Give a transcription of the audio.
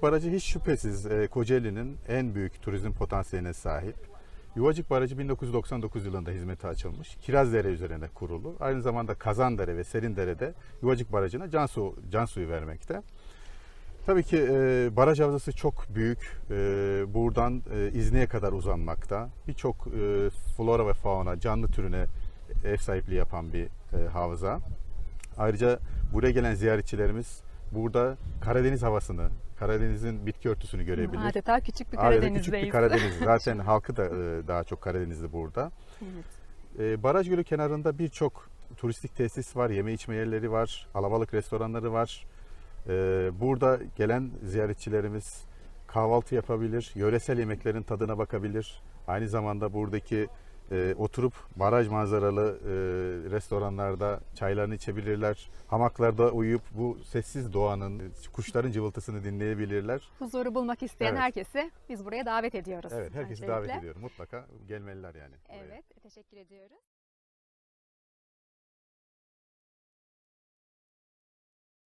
Yuvacık Barajı hiç şüphesiz e, Kocaeli'nin en büyük turizm potansiyeline sahip. Yuvacık Barajı 1999 yılında hizmete açılmış. Kirazdere üzerine kurulu. Aynı zamanda Kazandere ve Serindere'de Yuvacık Barajı'na can, su, can suyu vermekte. Tabii ki e, baraj havzası çok büyük. E, buradan e, İzni'ye kadar uzanmakta. Birçok e, flora ve fauna, canlı türüne ev sahipliği yapan bir e, havza. Ayrıca buraya gelen ziyaretçilerimiz burada Karadeniz havasını, Karadeniz'in bitki örtüsünü görebilir. Adeta küçük bir Adeta Karadeniz'deyiz. küçük bir Karadeniz. Zaten halkı da e, daha çok Karadenizli burada. Evet. E, Baraj Gölü kenarında birçok turistik tesis var, yeme içme yerleri var, alabalık restoranları var. E, Burada gelen ziyaretçilerimiz kahvaltı yapabilir, yöresel yemeklerin tadına bakabilir. Aynı zamanda buradaki e, oturup baraj manzaralı e, restoranlarda çaylarını içebilirler. Hamaklarda uyuyup bu sessiz doğanın, kuşların cıvıltısını dinleyebilirler. Huzuru bulmak isteyen Evet. herkesi biz buraya davet ediyoruz. Evet, herkesi öncelikle. davet ediyorum. Mutlaka gelmeliler yani. buraya. Evet, teşekkür ediyoruz.